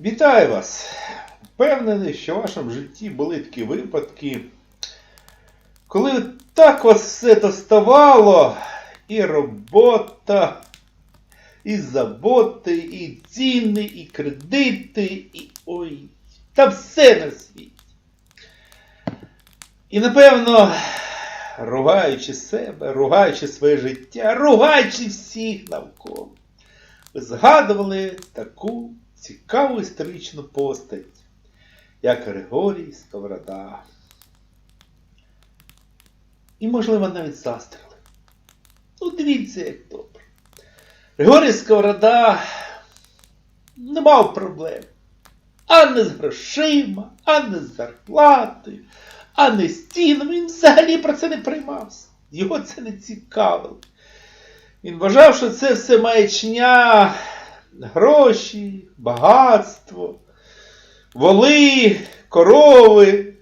Вітаю вас! Впевнений, що в вашому житті були такі випадки, коли так вас все доставало, і робота, і заботи, і ціни, і кредити, і ой, та все на світі. І напевно, ругаючи себе, ругаючи своє життя, ругаючи всіх навколо, ви згадували таку цікаву історичну постать, як Григорій Сковорода. І, можливо, навіть застріли. Ну, дивіться, як добре. Григорій Сковорода не мав проблем. А не з грошима, а не з зарплатою, а не з цінами. Він взагалі про це не приймався. Його це не цікавило. Він вважав, що це все маячня, гроші, багатство, воли, корови.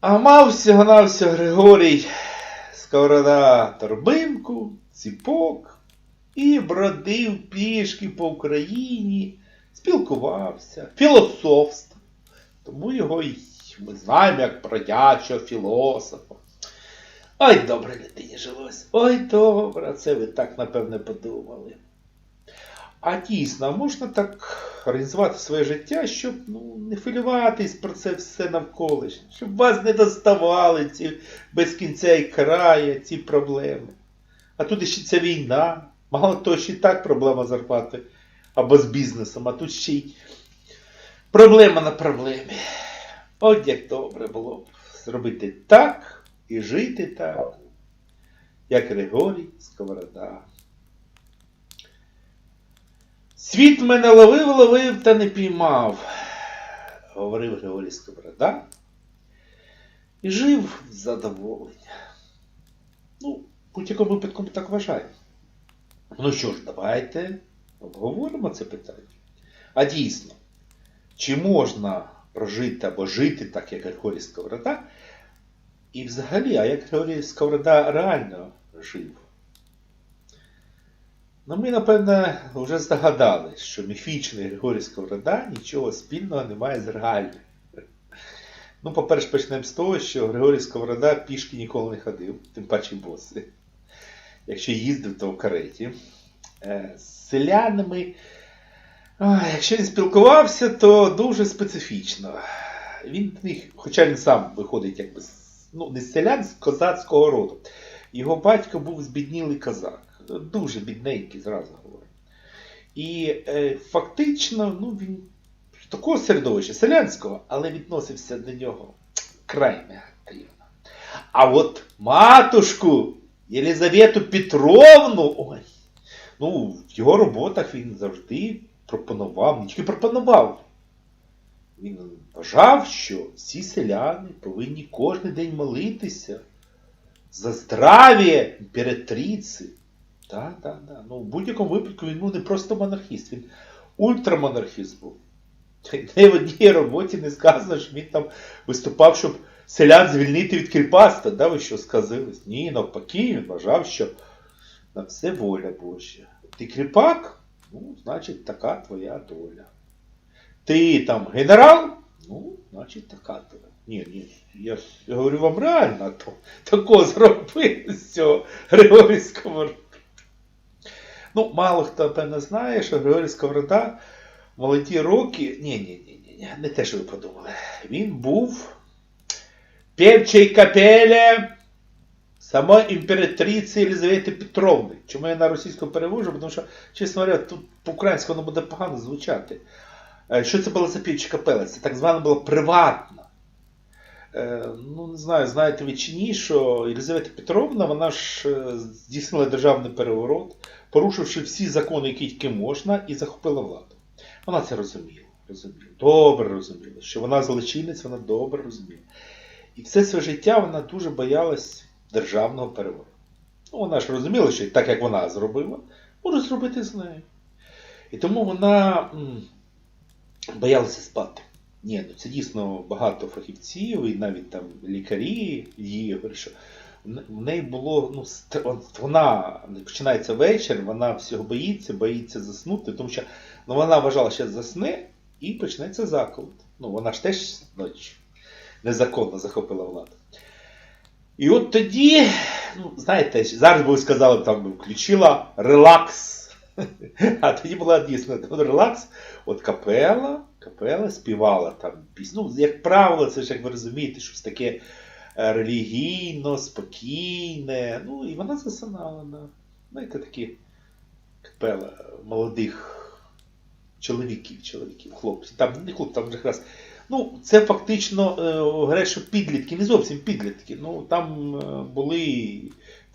А мав всього-навсього Григорій Сковорода торбинку, ціпок і бродив пішки по Україні, спілкувався, філософствував. Тому його й ми знаємо як бродячого філософа. Ой, добре людині жилось. Ой, добре, це ви так напевне подумали. А дійсно, можна так організувати своє життя, щоб ну, не хвилюватись про це все навколишнє, щоб вас не доставали ці без кінця і края, ці проблеми. А тут ще ця війна. Мало того, що і так проблема зарплати або з бізнесом, а тут ще й проблема на проблемі. От як добре було б зробити так і жити так, як Григорій Сковорода. Світ мене ловив, ловив та не піймав, говорив Григорій Сковорода. І жив в задоволення. Ну, в будь-якому випадку ми так вважаємо. Ну що ж, давайте обговоримо це питання. А дійсно, чи можна прожити або жити так, як Григорій Сковорода? І взагалі, а як Григорій Сковорода реально жив? Ну, ми, напевно, вже здогадались, що міфічний Григорій Сковорода нічого спільного не має з реальним. Ну, по-перше, почнемо з того, що Григорій Сковорода пішки ніколи не ходив, тим паче боси. Якщо їздив, то в кареті. Е, З селянами, якщо він спілкувався, то дуже специфічно. Він хоча він сам виходить якби з- ну, не селян, з козацького роду. Його батько був збіднілий козак. Дуже бідненький, зразу говорю. І е, фактично, ну, він такого середовища, селянського, але відносився до нього край негативно. А от матушку Єлизавету Петровну, ой, ну, в його роботах він завжди пропонував, не тільки пропонував. Він вважав, що всі селяни повинні кожен день молитися за здрав'я імператриці. Так, так, так. Ну, в будь-якому випадку він був не просто монархіст, він ультрамонархіст був. Ні в одній роботі не сказано, що він там виступав, щоб селян звільнити від кріпацтва. Да, ви що сказились? Ні, навпаки, він вважав, що на все воля Божа. Ти кріпак? Ну, значить, така твоя доля. Ти там генерал? Ну, значить, така доля. Ні, ні, я, говорю вам реально, то такого зробили з цього Григорій Сковорода. Ну, мало хто, певно, знає, що Григорій в молоді роки. Ні, ні, ні, ні, ні, не те, що ви подумали. Він був певчий капеля самої імператриці Єлизавети Петровни. Чому я на російську перевожу? Тому що, чесно говоря, тут по-українськи воно буде погано звучати. Е, Що це була за півча капела? Це так звана була приватна. Е, Ну, не знаю, знаєте ви чи ні, що Єлизавета Петровна, вона ж е, здійснила державний переворот, порушивши всі закони, які тільки можна, і захопила владу. Вона це розуміла. розуміла добре розуміла, що вона злочинець, вона добре розуміла. І все своє життя вона дуже боялась державного перевороту. Ну, вона ж розуміла, що так як вона зробила, може зробити з нею. І тому вона м, боялася спати. Ні, ну це дійсно багато фахівців, і навіть там лікарі її що в неї було, ну, вона починається вечір, вона всього боїться, боїться заснути, тому що ну, вона вважала, що засне і почнеться заколот. Ну, вона ж теж ночі незаконно захопила владу. І от тоді, ну, знаєте, зараз би ви сказали, там включила релакс. А тоді була дійсно релакс. От капела, капела співала там пісню. Ну, як правило, це ж як ви розумієте, щось таке е, релігійно, спокійне. Ну, і вона засинала. Да. Знаєте, такі капела молодих чоловіків, чоловіків, хлопців. Там не хлопці, там якраз. Ну, це фактично е, говорять, підлітки, не зовсім підлітки. Ну, там е, були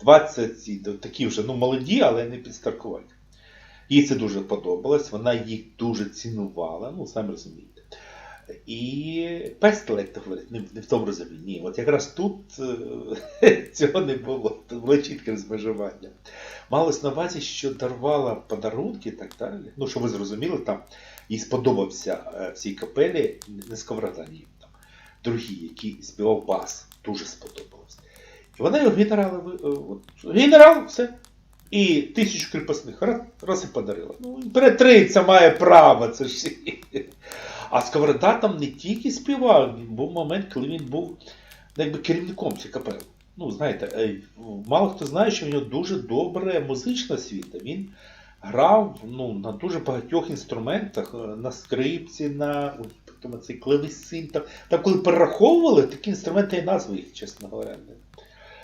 20 такі вже ну, молоді, але не підстаркуваті. Їй це дуже подобалось, вона їх дуже цінувала, ну, самі розумієте. І говорять, не, не в тому розумінні. Ні, от якраз тут е, цього не було. Тут було чітке розмежування. Малось на увазі, що дарувала подарунки і так далі. Ну, що ви зрозуміли, там їй сподобався е, в цій капелі не сковорода, ні, там другий, який співав бас, дуже сподобалось. І вона його генерала, е, от, генерал, все. І тисячу кріпосних раз, раз і подарила. Ну, імператриця має право, це ж. А Сковорода там не тільки співав, він був момент, коли він був ну, якби керівником цієї капели. Ну, знаєте, е, мало хто знає, що в нього дуже добра музична освіта. Він грав ну, на дуже багатьох інструментах, е, на скрипці, на цей. Там, там коли перераховували, такі інструменти і назви їх, чесно говоря.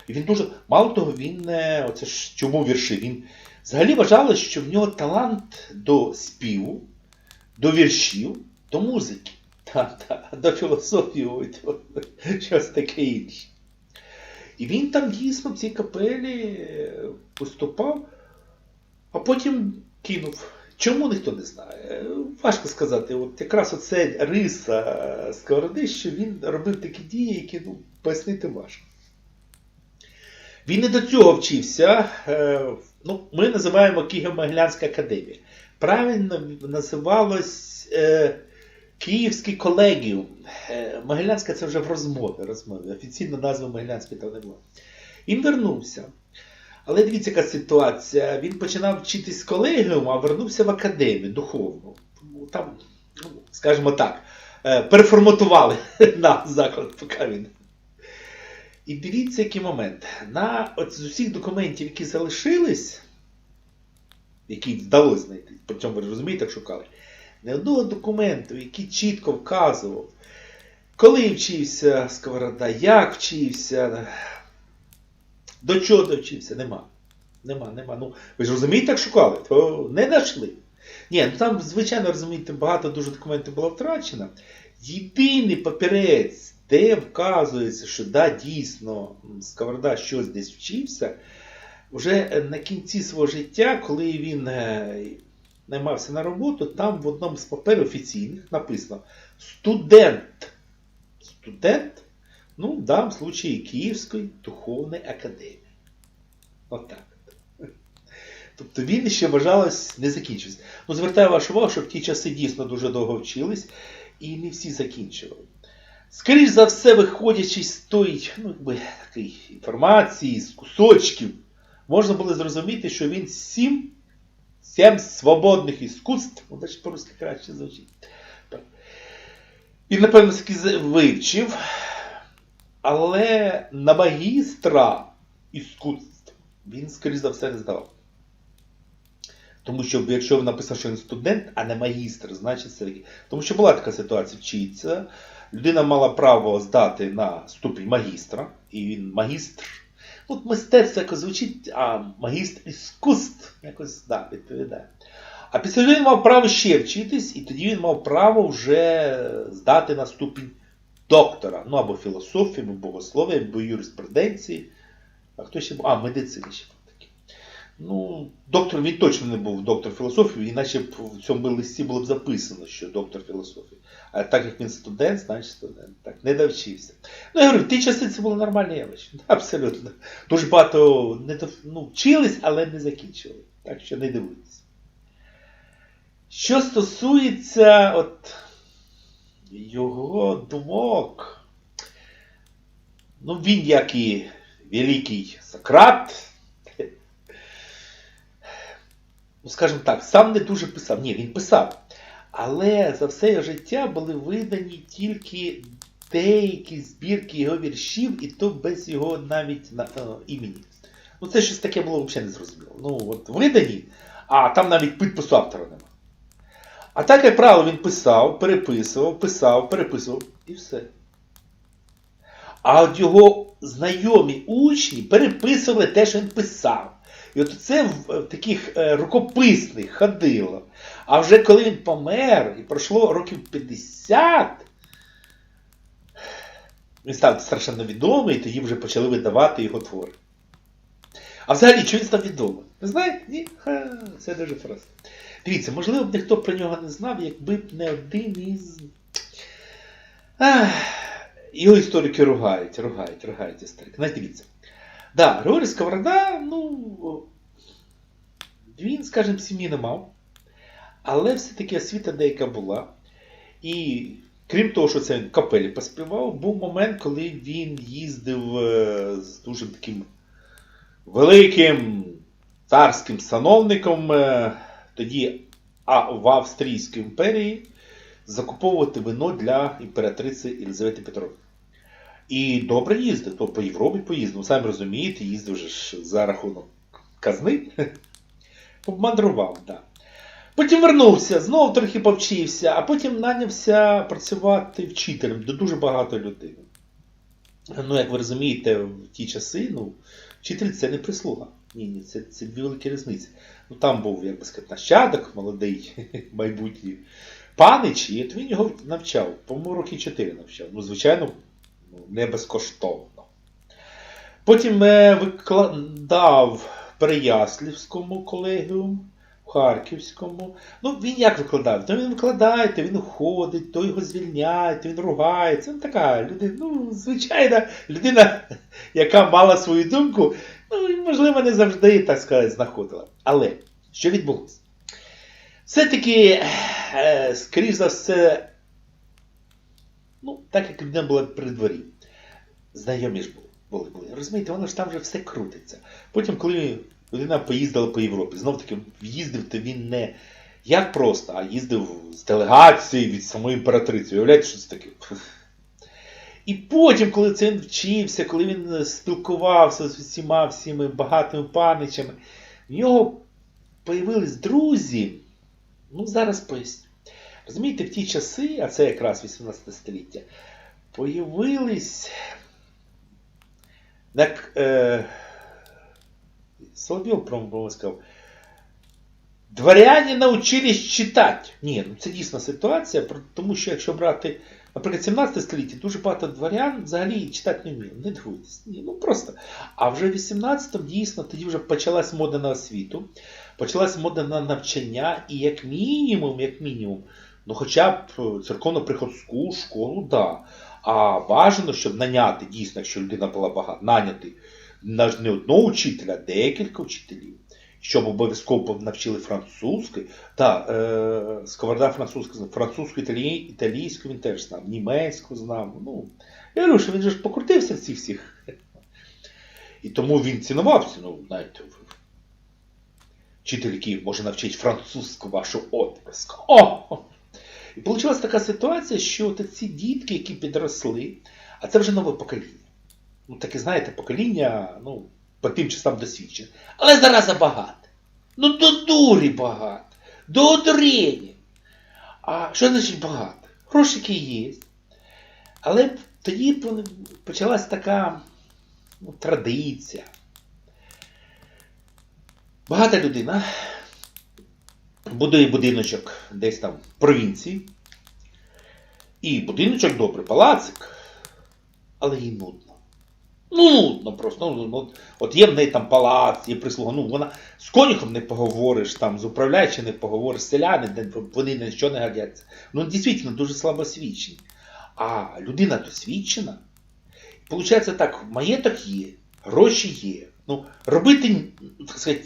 І він дуже, мало того, він, е, оце ж чому вірші, він взагалі вважали, що в нього талант до співу, до віршів, до музики, та, та, до філософії, щось таке інше. І він там дійсно в цій капелі е, виступав, а потім кинув. Чому ніхто не знає? Е, Важко сказати. От якраз оце риса Сковороди, що він робив такі дії, які ну, пояснити важко. Він і до цього вчився. е, Ну, ми називаємо Києво-Могилянська академія. Правильно називалось е, Київський колегіум. Е, Могилянська це вже в розмові. розмові. Офіційно назви Могилянської там не було. Він вернувся. Але дивіться, яка ситуація. Він починав вчитись в колегіум, а вернувся в академію духовну. Тому Там, ну, скажімо так, переформатували на заклад, поки він. І дивіться, який момент. На от з усіх документів, які залишились, які вдалося знайти, причому ви розумієте, як шукали, не одного документу, який чітко вказував, коли вчився Сковорода, як вчився, до чого довчився, нема. Нема, нема. Ну, ви ж розумієте, як шукали, то не знайшли. Ні, ну там, звичайно, розумієте, багато дуже документів було втрачено. Єдиний папірець, де вказується, що да, дійсно Сковорода щось десь вчився, вже е, на кінці свого життя, коли він е, наймався на роботу, там в одному з паперів офіційних написано студент. Студент, ну, в даному случаї Київської духовної академії. Отак. от. Тобто він ще вважалось не закінчився. Ну, звертаю вашу увагу, що в ті часи дійсно дуже довго вчились, і не всі закінчували. Скоріш за все, виходячи з тої ну, якби, такої інформації, з кусочків, можна було зрозуміти, що він сім, сім свободних іскусств, ну, значить по-русски краще звучить. Він, напевно, таки вивчив, але на магістра іскусств він, скоріш за все, не здавав. Тому що якщо написано, що він студент, а не магістр, значить це. Тому що була така ситуація, вчиться. Людина мала право здати на ступінь магістра, і він магістр. От мистецтво якось звучить, а магістр іскусств якось да, відповідає. А після він мав право ще вчитись, і тоді він мав право вже здати на ступінь доктора. Ну або філософії, або богослов'я, або юриспруденції. А хто ще був? А, медицини ще. Ну, доктор він точно не був доктор філософії, іначе б в цьому листі було б записано, що доктор філософії. А так як він студент, значить студент. Так, не довчився. Ну, я говорю, в ті часи це було нормальне явище. Абсолютно. Дуже багато не до- ну, вчились, але не закінчили. Так що не дивуйтесь. Що стосується от, його думок, ну він як і великий Сократ, ну, скажімо так, сам не дуже писав. Ні, він писав. Але за все життя були видані тільки деякі збірки його віршів, і то без його навіть на, е, імені. Ну, це щось таке було взагалі незрозуміло. Ну, от видані, а там навіть підпису автора нема. А так, як правило, він писав, переписував, писав, переписував і все. А от його знайомі учні переписували те, що він писав. І от це в, в таких е, рукописних ходило. А вже коли він помер, і пройшло років 50, він став страшенно відомий, і тоді вже почали видавати його твори. А взагалі, чого він став відомим? Ви знаєте? Ні? Ха, це дуже просто. Дивіться, можливо б ніхто про нього не знав, якби б не один із. Ах, його історики ругають, ругають, ругають історики. Знаєте, дивіться. Да, Григорій Сковорода, ну, він, скажімо, сім'ї не мав, але все-таки освіта деяка була. І крім того, що це він капелі поспівав, був момент, коли він їздив е, з дуже таким великим царським сановником, е, тоді в Австрійській імперії, закуповувати вино для імператриці Єлизавети Петровни. І добре їздив, то по Європі поїздив. Ну, самі розумієте, їздив ж за рахунок казни. Помандрував, так. Потім вернувся, знову трохи повчився, а потім нанявся працювати вчителем до дуже багато людей. Ну, як ви розумієте, в ті часи, ну, вчитель це не прислуга. Ні, ні, це, це дві великі різниці. Ну там був, як би сказати, нащадок, молодий, майбутній панич, і от він його навчав, по-моєму, роки 4 навчав. Ну, звичайно, не безкоштовно. Потім е, викладав Переяслівському колегіум, Харківському. Ну, він як викладав? То він викладає, то він уходить, то його звільняють, то він ругається. Ну, така людина, ну, звичайна людина, яка мала свою думку, ну, можливо, не завжди, так сказати, знаходила. Але що відбулося? Все-таки, е, скоріш за все, ну, так як людина була при дворі, знайомі ж були, були. Розумієте, воно ж там вже все крутиться. Потім, коли людина поїздила по Європі, знов таки їздив, то він не як просто, а їздив з делегацією від самої імператриці. Уявляєте, що це таке? І потім, коли це він вчився, коли він спілкувався з усіма всіми багатими паничами, в нього появились друзі. Ну, зараз поясню. Розумієте, в ті часи, а це якраз 18 століття, появились. Як е, Соловйов, по-моєму, сказав, дворяне научились читати. Ні, ну це дійсна ситуація, тому що якщо брати, наприклад, 17 століття, дуже багато дворян взагалі читати не вміли. Не дивуйтесь. Ні, ну просто. А вже в 18-му дійсно тоді вже почалась мода на освіту, почалась мода на навчання, і як мінімум, як мінімум, ну хоча б церковно-приходську школу, да. А бажано, щоб наняти, дійсно, якщо людина була багата, наняти не одного учителя, а декілька вчителів, щоб обов'язково навчили французької. Так, е, сковорода французька знав, французьку, італій, італійську він теж знав, німецьку знав. Ну, я говорю, що він же ж покрутився в цих всіх. І тому він цінувався, ну, знаєте, вчитель, який може навчити французьку вашу отписку. О! І вийшла така ситуація, що от ці дітки, які підросли, а це вже нове покоління. Ну, таке, знаєте, покоління, ну, по тим часам досвідчене. Але зараза багато. Ну, до дурі багато. До одрені. А що значить багато? Грошики є. Але тоді почалась така ну, традиція. Багата людина будує будиночок десь там в провінції. І будиночок добрий, палацик, але їй нудно. Ну, нудно просто. Ну, от, от є в неї там палац, є прислуга. Ну, вона з конюхом не поговориш, там, з управляючим не поговориш, селяни, вони на що не годяться. Ну, дійсно, дуже слабосвідчені. А людина досвідчена. Получається так, маєток є, гроші є. Ну, робити, так сказати,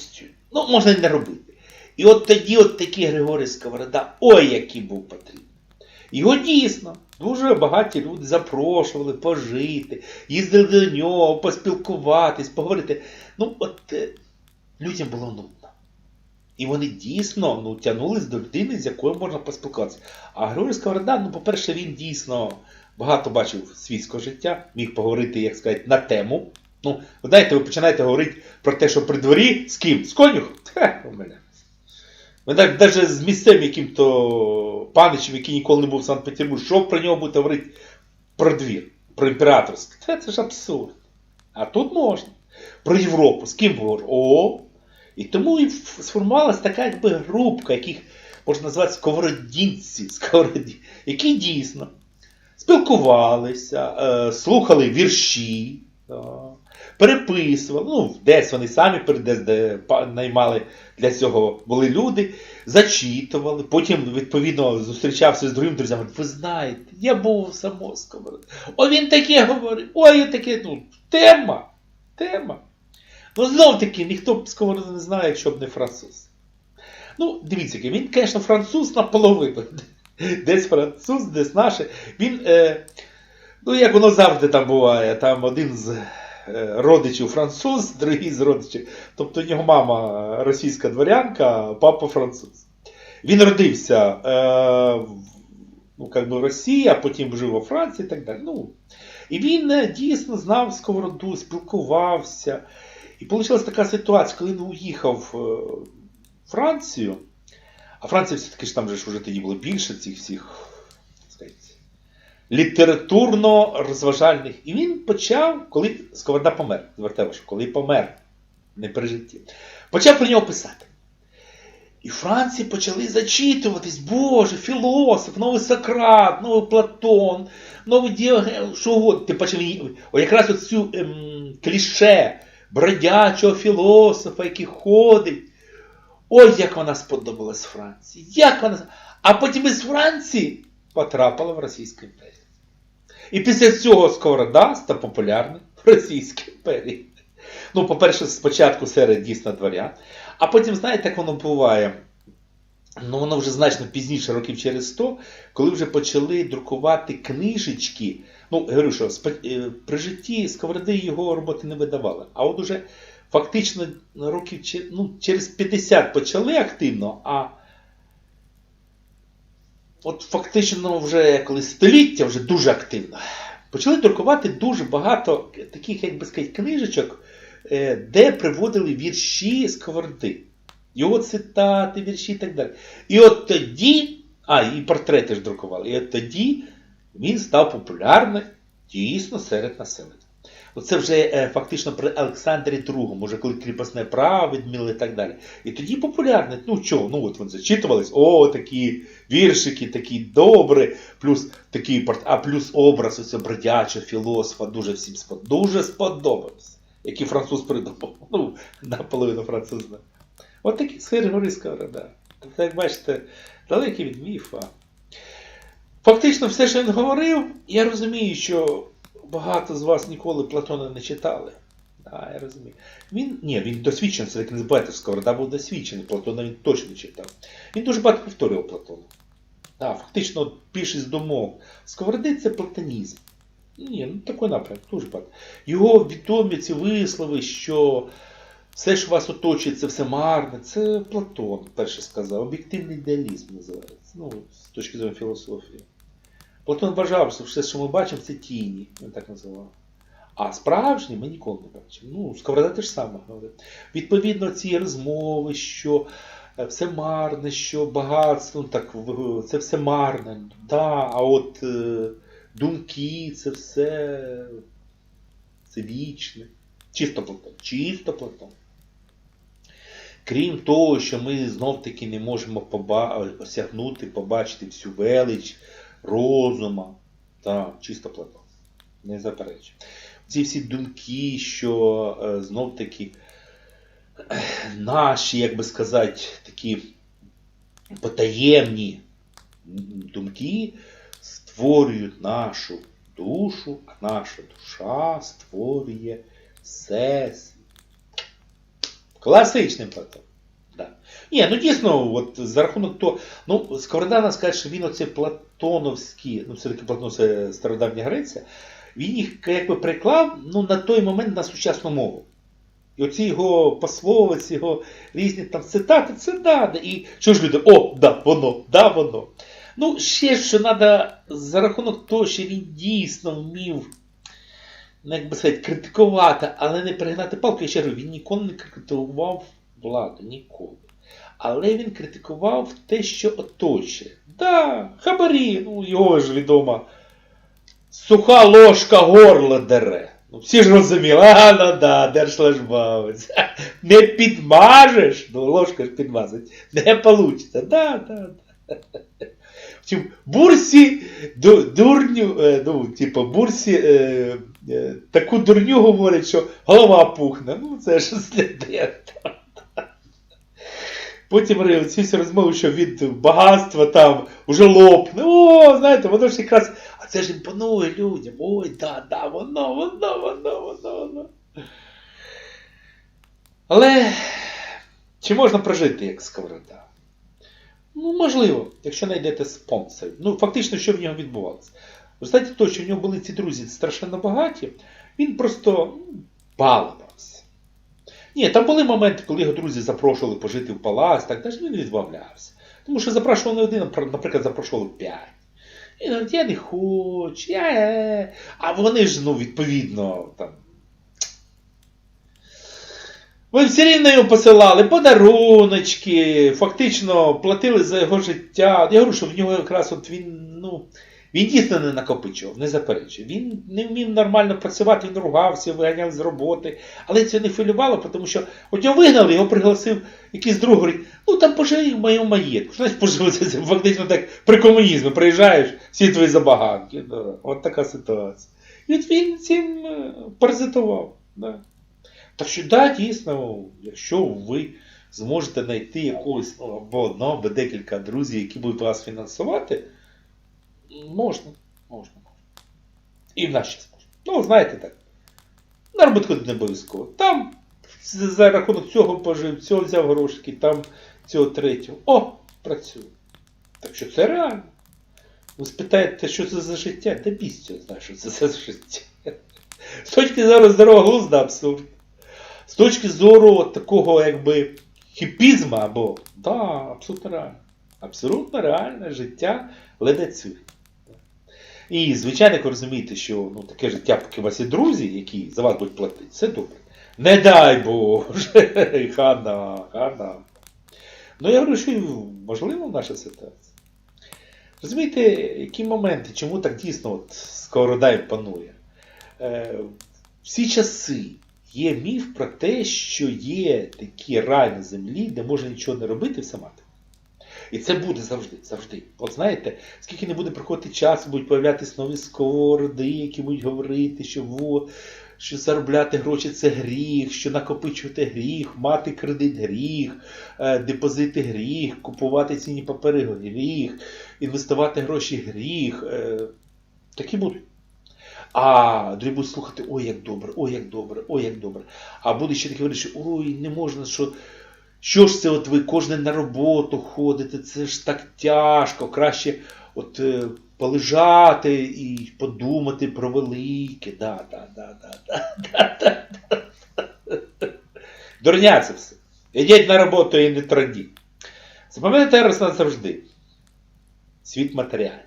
ну, можна і не робити. І от тоді от такий Григорій Сковорода, ой, який був потрібен. Його дійсно дуже багаті люди запрошували пожити, їздили до нього, поспілкуватись, поговорити. Ну, от е, людям було нудно. І вони дійсно ну, тягнулись до людини, з якою можна поспілкуватися. А Григорій Сковорода, ну, по-перше, він дійсно багато бачив світського життя, міг поговорити, як сказати, на тему. Ну, знаєте, ви починаєте говорити про те, що при дворі з ким? З конюхом? Хе, у мене. Ви так навіть з місцем яким-то паничем, який ніколи не був в Санкт-Петербурзі, що про нього будете говорити про двір, про імператорське? Це, це ж абсурд. А тут можна. Про Європу. З ким говорю? О! І тому і сформувалася така якби групка, яких можна назвати сковородінці, сковороді, які дійсно спілкувалися, е, слухали вірші, переписували. Ну, десь вони самі наймали для цього були люди, зачитували. Потім, відповідно, зустрічався з другими друзями. Ви знаєте, я був у самого. О, він таке говорив, ой, таке, ну, тема. Тема. Ну, знов таки, ніхто б сковороду не знає, якщо б не француз. Ну, дивіться, він, звісно, француз наполовину. Десь француз, десь наше. Він, е, ну, як воно завжди там буває, там один з родичів француз, другий з родичів. Тобто у нього мама російська дворянка, папа француз. Він родився е, ну, як би Росії, а потім жив у Франції і так далі. Ну, і він е, дійсно знав сковороду, спілкувався. І вийшла така ситуація, коли він уїхав е, в Францію, а Франція все-таки ж там же ж вже тоді було більше цих всіх, так сказати, літературно-розважальних. І він почав, коли Сковорода помер, звертаю, що коли помер, не при житті, почав про нього писати. І в Франції почали зачитуватись, Боже, філософ, новий Сократ, новий Платон, новий Діоген, що угодно. Ти почав якраз оцю ем, кліше бродячого філософа, який ходить. Ой, як вона сподобалась Франції. Як вона... А потім із Франції потрапила в Російську імперію. І після цього Сковорода став популярним в Російській імперії. Ну, по-перше, спочатку серед дійсно дворян, а потім, знаєте, як воно буває? Ну, воно вже значно пізніше, років через 100, коли вже почали друкувати книжечки. Ну, говорю, що е, при житті Сковороди його роботи не видавали. А от уже фактично років ну, через 50 почали активно, а от фактично вже коли століття вже дуже активно. Почали друкувати дуже багато таких, як би сказати, книжечок, е, де приводили вірші Сковороди. Його цитати, вірші і так далі. І от тоді, а, і портрети ж друкували, і от тоді він став популярним дійсно серед населення. Оце вже е, фактично при Олександрі II, може, коли кріпосне право відмінили і так далі. І тоді популярний. Ну чого? Ну от вони зачитувались, о, такі віршики, такі добрі, плюс такий а плюс образ оцього бродячого філософа дуже всім спод... дуже сподобався. Який француз придумав. Ну, наполовину француз. знає. От такий сир Григорій Сковорода. Тобто, як бачите, далекий від міфа. Фактично, все, що він говорив, я розумію, що багато з вас ніколи Платона не читали. Да, я розумію. Він, ні, він досвідчений, це як не забувайте, Сковорода був досвідчений, Платона він точно читав. Він дуже багато повторював Платона. Да, фактично, більшість думок. Сковороди це платонізм. Ні, ну такий напрямок, дуже багато. Його відомі ці вислови, що все, що вас оточує, це все марне. Це Платон перше сказав. Об'єктивний ідеалізм називається. Ну, з точки зору філософії. Платон вважав, що все, що ми бачимо, це тіні. Він так називав. А справжні ми ніколи не бачимо. Ну, Сковорода теж саме говорить. Відповідно, ці розмови, що е, все марне, що багатство, ну, так, це все марне. Да, а от е, думки, це все це вічне. Чисто Платон. Чисто Платон. Крім того, що ми знов-таки не можемо поба- осягнути, побачити всю велич розума. Так, чисто Платон. Не заперечую. Ці всі думки, що е, знов-таки е, наші, як би сказати, такі потаємні думки створюють нашу душу, а наша душа створює всесвіт. Класичний Платон. Да. Ні, ну дійсно, от за рахунок того, ну, Сковорода нас що він оце платоновські, ну все-таки Платон це стародавня Греція, він їх якби приклав ну, на той момент на сучасну мову. І оці його пословиці, його різні там цитати, це да. І що ж люди? О, да, воно, да, воно. Ну, ще що треба за рахунок того, що він дійсно вмів, ну, як би сказати, критикувати, але не перегнати палку. Я ще говорю, він ніколи не критикував владу, ніколи. Але він критикував те, що оточує. Да, хабарі, ну його ж відомо. Суха ложка горло дере. Ну, всі ж розуміли, а ну да, держслужбовець. Не підмажеш, ну ложка ж підмазать, не получиться. Да, да, да. Втім, бурсі ду, дурню, е, ну, типу, бурсі е, е, таку дурню говорять, що голова пухне. Ну, це ж сліде. Потім ці всі розмови, що від багатства там уже лопне. О, знаєте, воно ж якраз. А це ж імпонує людям. Ой, да, да, воно, воно, воно, воно, воно. Але чи можна прожити як сковорода? Ну, можливо, якщо знайдете спонсорів. Ну, фактично, що в нього відбувалося? В результаті того, що в нього були ці друзі страшенно багаті, він просто ну, балувався. Ні, там були моменти, коли його друзі запрошували пожити в палац, так далі він відмовлявся. Тому що запрошували не один, наприклад, запрошували п'ять. І говорить, я не хочу, я. е». А вони ж, ну, відповідно, там. Ви все рівно його посилали подаруночки, фактично платили за його життя. Я говорю, що в нього якраз от він, ну, він дійсно не накопичував, не заперечує. Він не вмів нормально працювати, він ругався, виганяв з роботи. Але це не хвилювало, тому що от його вигнали, його пригласив якийсь друг, говорить, ну там поживи в моєму маєтку. Значить? Це фактично так при комунізмі приїжджаєш, всі твої забаганки. От така ситуація. І от він цим е, паразитував. Да. Так що, да, дійсно, якщо ви зможете знайти якогось або одного, або декілька друзів, які будуть вас фінансувати, можна, можна, можна. І в нас час можна. Ну, знаєте так. На роботу не обов'язково. Там за рахунок цього пожив, цього взяв грошики, там цього третього. О, працює. Так що це реально. Ви спитаєте, що це за життя? Та бістю знає, що це за життя. З точки зору здорового глузда абсурд. З точки зору такого якби хіпізму або да, абсолютно реально. Абсолютно реальне життя ледацює. І, звичайно, як ви розумієте, що ну, таке життя, поки у вас є друзі, які за вас будуть платити, це добре. Не дай Боже, хана, хана. Ну, я говорю, що можливо наша ситуація. Розумієте, які моменти, чому так дійсно от Сковорода панує? Е, всі часи є міф про те, що є такі рай на землі, де можна нічого не робити, все мати. І це буде завжди, завжди. От знаєте, скільки не буде проходити час, будуть появлятися нові сковороди, які будуть говорити, що во, що заробляти гроші це гріх, що накопичувати гріх, мати кредит гріх, е, депозити гріх, купувати цінні папери гріх, інвестувати гроші гріх. Е, такі будуть. А другі будуть слухати, ой, як добре, ой, як добре, ой, як добре. А буде ще таке говорити, що ой, не можна, що. Що ж це от ви кожен на роботу ходите, це ж так тяжко, краще от е, полежати і подумати про велике. Да, да, да, да, да, да, да, да. Дурня це все. Ідіть на роботу і не традіть. Запам'ятайте раз назавжди. Світ матеріальний.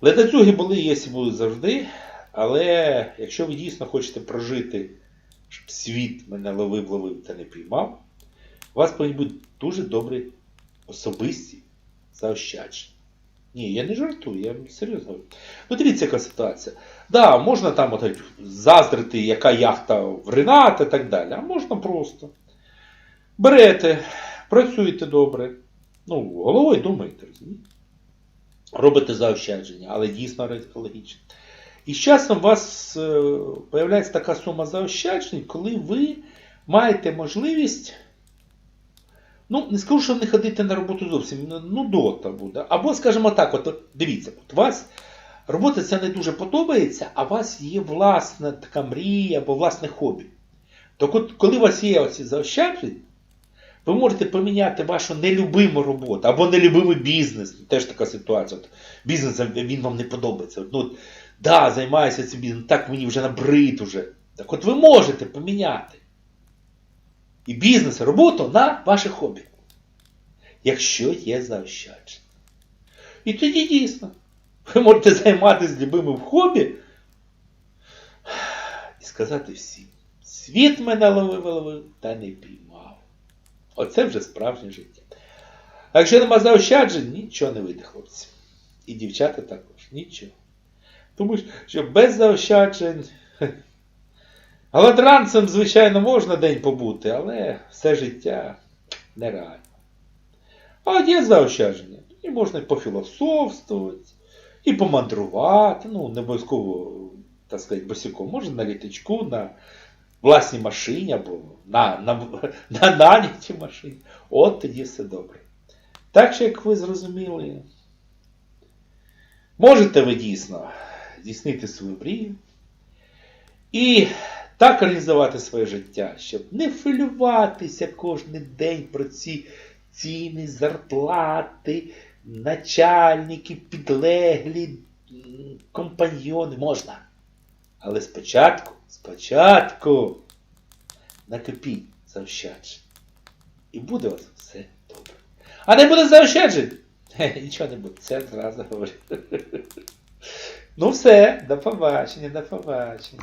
Ледацюги були, є і будуть завжди, але якщо ви дійсно хочете прожити, щоб світ мене ловив, ловив та не піймав, у вас повинні бути дуже добрі особисті заощадження. Ні, я не жартую, я серйозно говорю. Ну дивіться, яка ситуація. Да, можна там от, заздрити, яка яхта в Рената і так далі, а можна просто. Берете, працюєте добре, ну, головою думаєте, розумієте? Робите заощадження, але дійсно екологічно. І з часом у вас е, появляється така сума заощаджень, коли ви маєте можливість. Ну, не скажу, що не ходити на роботу зовсім, ну, дота буде. Або, скажімо так, от дивіться, от вас робота ця не дуже подобається, а у вас є власна така мрія або власне хобі. Так от, коли у вас є оці заощадження, Ви можете поміняти вашу нелюбиму роботу або нелюбимий бізнес. Теж така ситуація. От бізнес він вам не подобається. От, Ну, от, да, займаюся цим бізнесом, так мені вже набрид уже. Так от ви можете поміняти і бізнес, і роботу на ваше хобі. Якщо є заощадження. І тоді дійсно. Ви можете займатися любимим хобі і сказати всім. Світ мене ловив, ловив та не піймав. Оце вже справжнє життя. А якщо нема заощаджень, нічого не вийде, хлопці. І дівчата також, нічого. Тому що без заощаджень. Голодранцем, звичайно, можна день побути, але все життя нереально. А от є заощадження. І можна пофілософствувати, і помандрувати. Ну, не обов'язково, так сказати, босиком. Можна на літачку, на власній машині або на, на, на нанятій машині. От тоді все добре. Так що, як ви зрозуміли, можете ви дійсно здійснити свою мрію і так організувати своє життя, щоб не хвилюватися кожен день про ці ціни, зарплати, начальники, підлеглі, компаньйони. Можна. Але спочатку, спочатку накопіть заощаджень. І буде у вас все добре. А не буде заощаджень? Нічого не буде, це зразу говорю. Ну все, до побачення, до побачення.